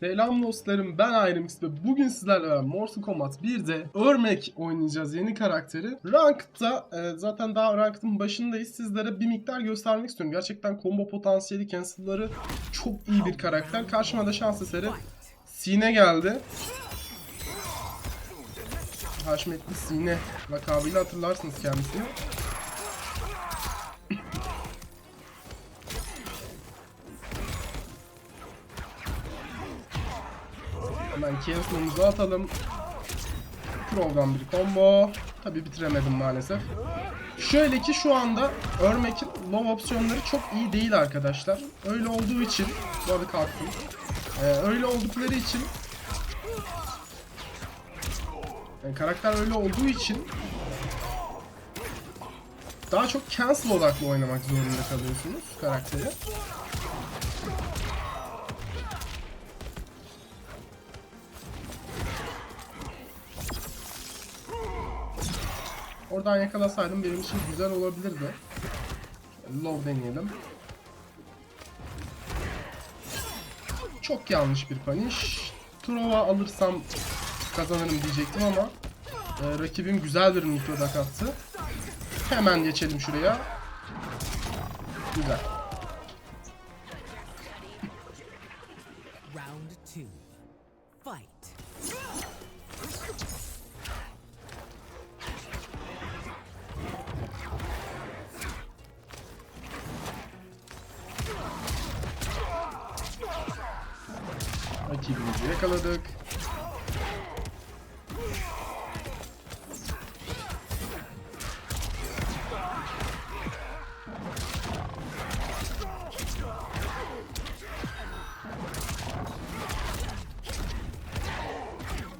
Selam dostlarım ben Ayrımx ve bugün sizlerle Mortal Kombat 1'de Örmek oynayacağız yeni karakteri. Ranked'da e, zaten daha Ranked'ın başındayız sizlere bir miktar göstermek istiyorum. Gerçekten combo potansiyeli cancel'ları çok iyi bir karakter. Karşıma da şans eseri Sine geldi. Haşmetli Sine lakabıyla hatırlarsınız kendisini. Hemen cancel'ımızı atalım. Program bir combo. Tabi bitiremedim maalesef. Şöyle ki şu anda Örmek'in low opsiyonları çok iyi değil arkadaşlar. Öyle olduğu için, bu arada kalktım. Ee, öyle oldukları için yani karakter öyle olduğu için daha çok cancel odaklı oynamak zorunda kalıyorsunuz karakteri. Oradan yakalasaydım benim için güzel olabilirdi. Low deneyelim. Çok yanlış bir punish. Trova alırsam kazanırım diyecektim ama e, rakibim güzel bir mikrodak attı. Hemen geçelim şuraya. Güzel.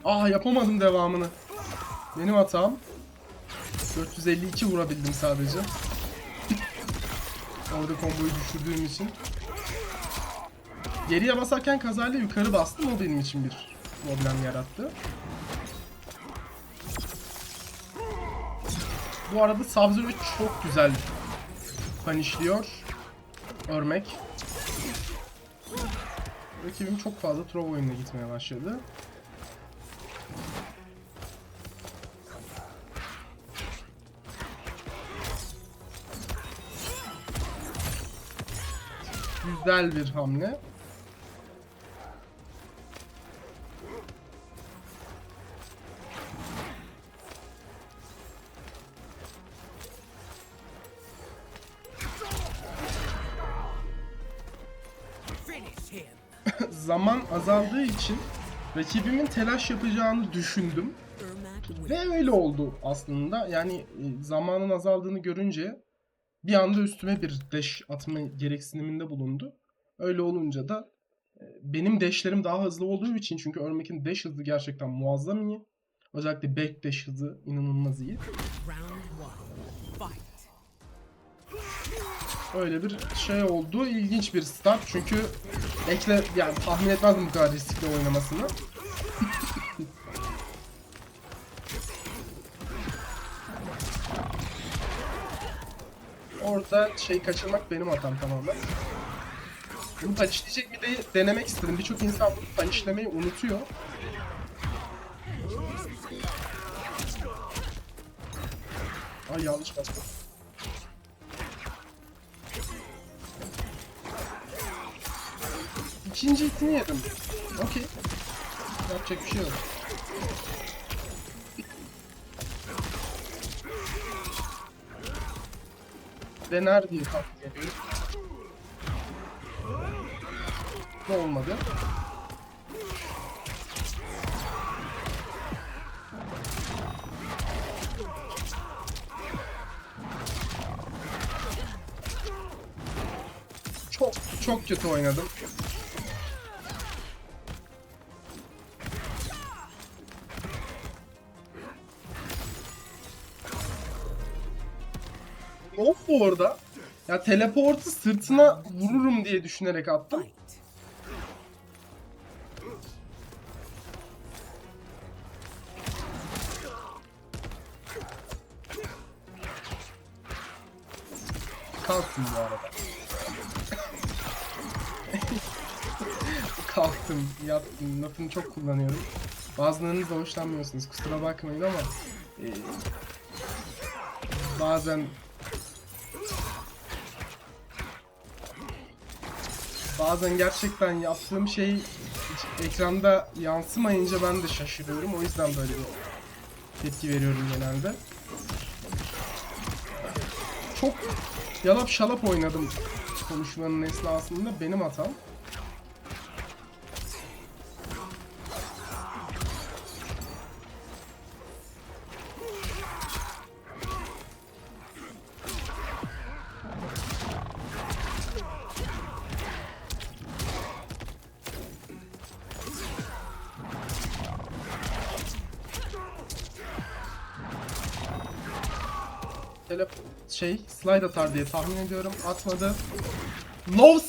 Ah yapamadım devamını. Benim hatam. 452 vurabildim sadece. Orada komboyu düşürdüğüm için. Geriye basarken kazayla yukarı bastım o benim için bir problem yarattı. Bu arada Sub-Zero çok güzel punishliyor. Örmek. Rakibim çok fazla throw oyununa gitmeye başladı. Güzel bir hamle. Zaman azaldığı için rakibimin telaş yapacağını düşündüm. Ve öyle oldu aslında. Yani e, zamanın azaldığını görünce bir anda üstüme bir dash atma gereksiniminde bulundu. Öyle olunca da e, benim dashlerim daha hızlı olduğu için çünkü Örmek'in dash hızı gerçekten muazzam iyi. Özellikle back dash hızı inanılmaz iyi. Öyle bir şey oldu. İlginç bir start çünkü ekle yani tahmin etmezdim bu kadar riskli oynamasını. Orada şey kaçırmak benim hatam tamamen. Bunu panishleyecek mi diye denemek istedim. Birçok insan bunu panishlemeyi unutuyor. Ay yanlış bastım. İkinci itini yedim. Okey. Yapacak bir şey yok. Dener diye takip ediyorum. Ne olmadı? Çok çok kötü oynadım. Of bu orada. Ya teleportu sırtına vururum diye düşünerek attım. Kalsın bu arada. kalktım, yattım. Lafını çok kullanıyorum. Bazılarınız da hoşlanmıyorsunuz. Kusura bakmayın ama e, bazen bazen gerçekten yaptığım şey ekranda yansımayınca ben de şaşırıyorum. O yüzden böyle bir tepki veriyorum genelde. Çok yalap şalap oynadım konuşmanın esnasında. Benim hatam. Telef şey slide atar diye tahmin ediyorum. Atmadı. Low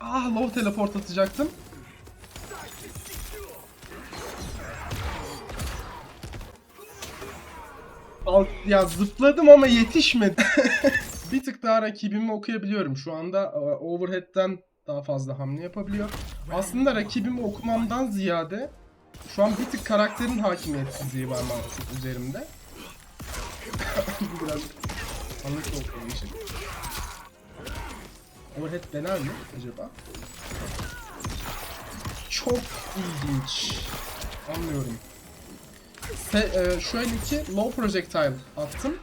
Ah low teleport atacaktım. Al, ya zıpladım ama yetişmedi. bir tık daha rakibimi okuyabiliyorum. Şu anda e, overhead'den daha fazla hamle yapabiliyor. Aslında rakibimi okumamdan ziyade şu an bir tık karakterin hakimiyetsizliği var maalesef üzerimde. Bu biraz anlık olduğum için. Overhead dener mi acaba? Çok ilginç. Anlıyorum. Se e, şöyle ki low projectile attım.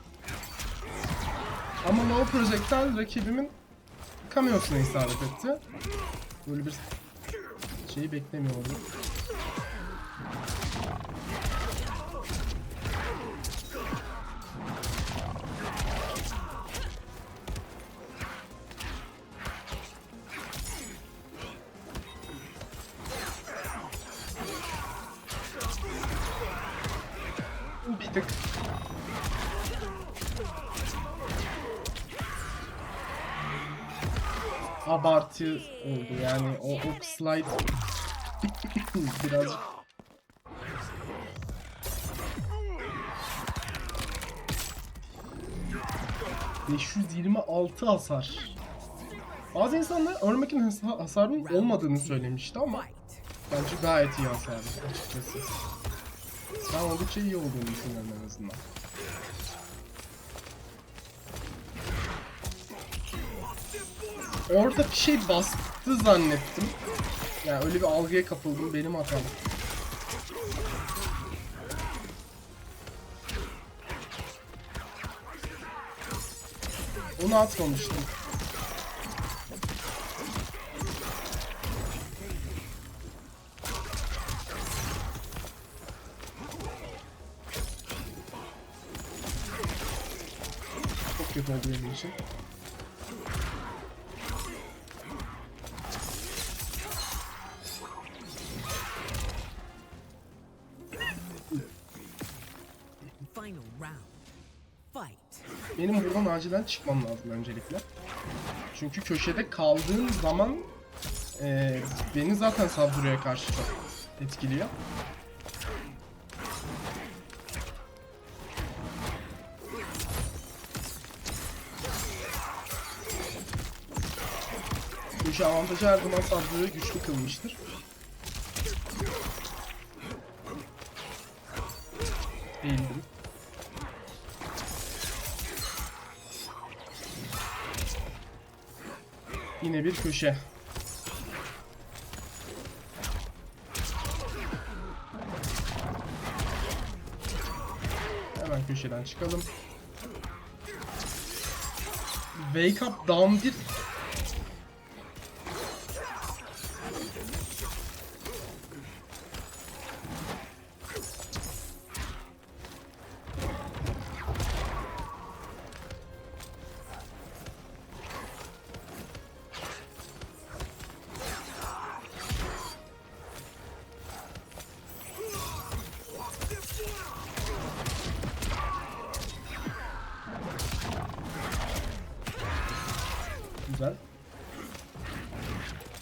Ama low projectile rakibimin cameosuna isabet etti. Böyle bir şeyi beklemiyordum. Abartı oldu yani o ok slide birazcık ...526 hasar. Bazı insanlar Örmek'in hasa- hasarının olmadığını söylemişti ama bence gayet iyi hasar açıkçası. Ben oldukça iyi olduğunu düşünüyorum en azından. Orada bir şey bastı zannettim. Yani öyle bir algıya kapıldım benim hatam. Onu atmamıştım. Çok kötü oldu benim için. Benim buradan acilen çıkmam lazım öncelikle. Çünkü köşede kaldığım zaman eee, beni zaten saldırıya karşı çok etkiliyor. Köşe avantajı her zaman saldırıyı güçlü kılmıştır. Eğildim. Yine bir köşe. Hemen köşeden çıkalım. Wake up down bir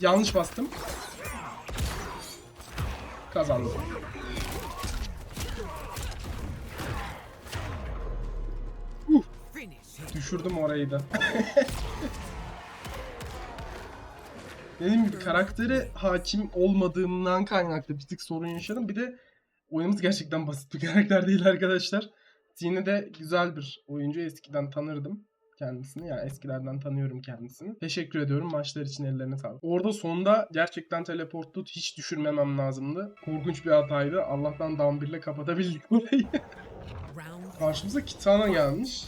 Yanlış bastım. Kazandım. Him. Düşürdüm orayı da. dediğim gibi karaktere hakim olmadığımdan kaynaklı bir tık sorun yaşadım. Bir de oyunumuz gerçekten basit bir karakter değil arkadaşlar. Yine de güzel bir oyuncu. Eskiden tanırdım kendisini. Yani eskilerden tanıyorum kendisini. Teşekkür ediyorum maçlar için ellerine sağlık. Orada sonda gerçekten teleportu hiç düşürmemem lazımdı. Korkunç bir hataydı. Allah'tan down 1 ile kapatabildik. Round Karşımıza Kitana gelmiş.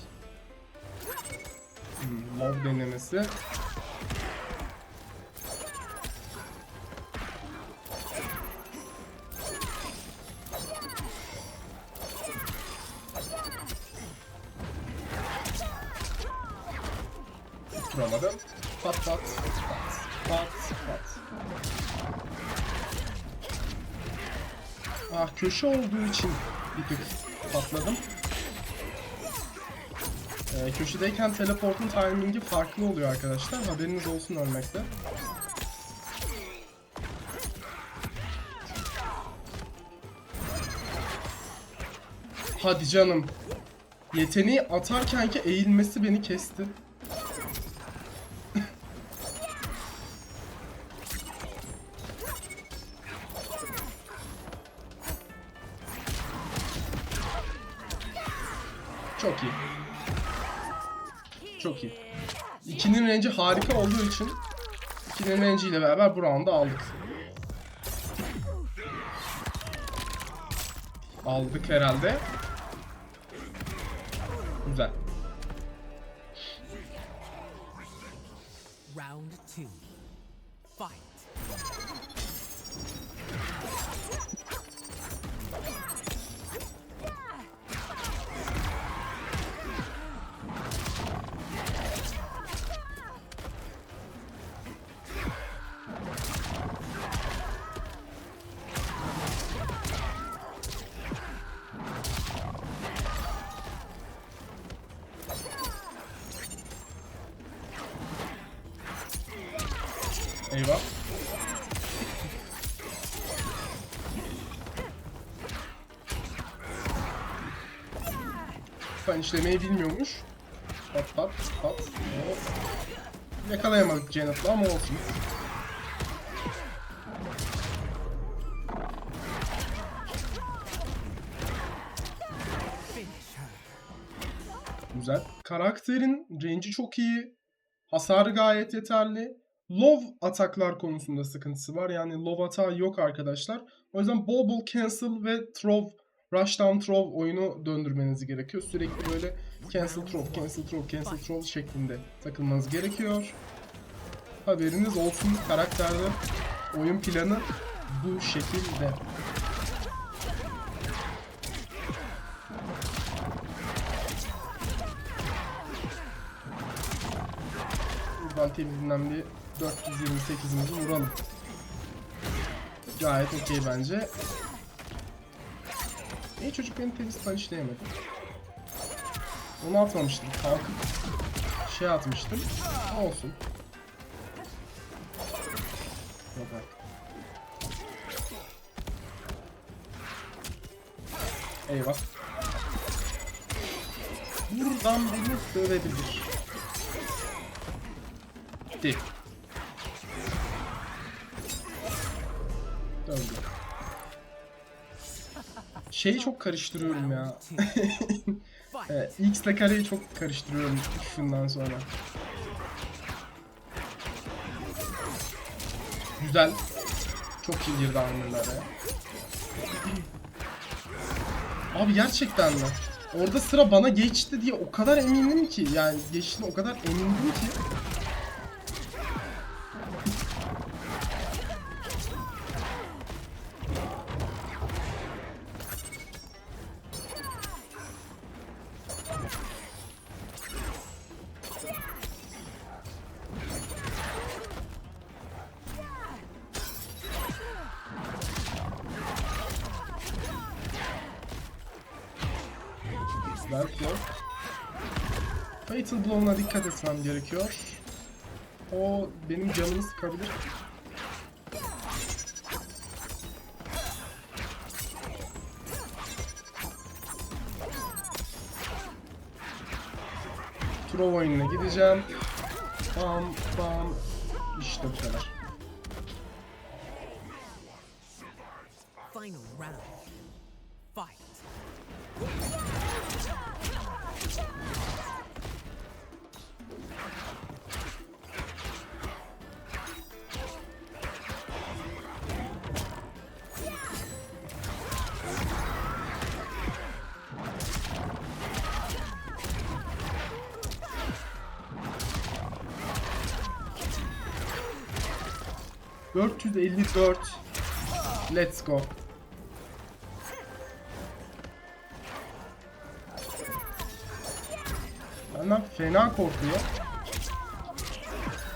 Hmm, love denemesi. Tutturamadım. Pat pat pat pat pat. Ah köşe olduğu için bir tık patladım. Ee, köşedeyken teleportun timingi farklı oluyor arkadaşlar. Haberiniz olsun ölmekte. Hadi canım. Yeteneği atarken ki eğilmesi beni kesti. Harika olduğu için ikinin range ile beraber bu round'u aldık. Aldık herhalde. Güzel. round two. Fight. Eyvah. Ben işlemeyi bilmiyormuş. Pat pat pat. Hop. Yakalayamadık Janet'la ama olsun. Güzel. Karakterin range'i çok iyi. Hasarı gayet yeterli. Low ataklar konusunda sıkıntısı var. Yani low atağı yok arkadaşlar. O yüzden bol bol cancel ve throw, rush down throw oyunu döndürmeniz gerekiyor. Sürekli böyle cancel throw, cancel throw, cancel throw şeklinde takılmanız gerekiyor. Haberiniz olsun karakterde oyun planı bu şekilde. Buradan temizinden bir 428'imizi vuralım. Gayet okey bence. İyi çocuk beni temiz punchlayamadı. Onu atmamıştım. Kalkıp şey atmıştım. Olsun. Yok artık. Eyvah. Buradan beni dövebilir. Gitti. Döndü. Şeyi çok karıştırıyorum ya. X ile kareyi çok karıştırıyorum şundan sonra. Güzel. Çok iyi girdi armorlara. Abi gerçekten mi? Orada sıra bana geçti diye o kadar emindim ki yani geçti o kadar emindim ki. ona dikkat etmem gerekiyor. O benim canımı sıkabilir. Trova oyununa gideceğim. Bam bam. İşte bu kadar. Final round. ...454. Let's go. Benden fena korkuyor.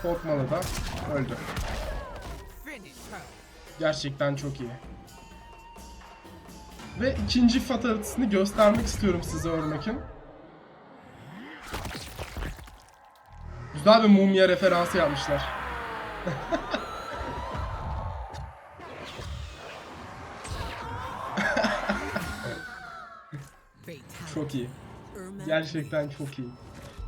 Korkmalı da öldü. Gerçekten çok iyi. Ve ikinci fatality'sini göstermek istiyorum size örnekin. Güzel bir mumya referansı yapmışlar. Çok iyi. Gerçekten çok iyi.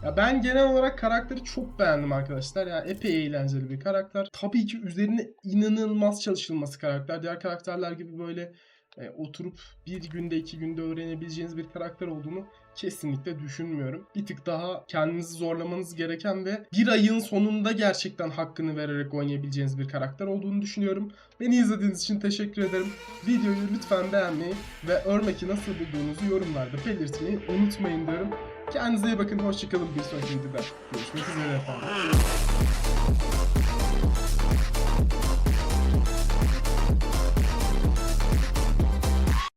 Ya ben genel olarak karakteri çok beğendim arkadaşlar. Ya epey eğlenceli bir karakter. Tabii ki üzerine inanılmaz çalışılması karakter. Diğer karakterler gibi böyle e, oturup bir günde iki günde öğrenebileceğiniz bir karakter olduğunu kesinlikle düşünmüyorum. Bir tık daha kendinizi zorlamanız gereken ve bir ayın sonunda gerçekten hakkını vererek oynayabileceğiniz bir karakter olduğunu düşünüyorum. Beni izlediğiniz için teşekkür ederim. Videoyu lütfen beğenmeyi ve Örmek'i nasıl bulduğunuzu yorumlarda belirtmeyi unutmayın diyorum. Kendinize iyi bakın. Hoşçakalın. Bir sonraki videoda görüşmek üzere efendim.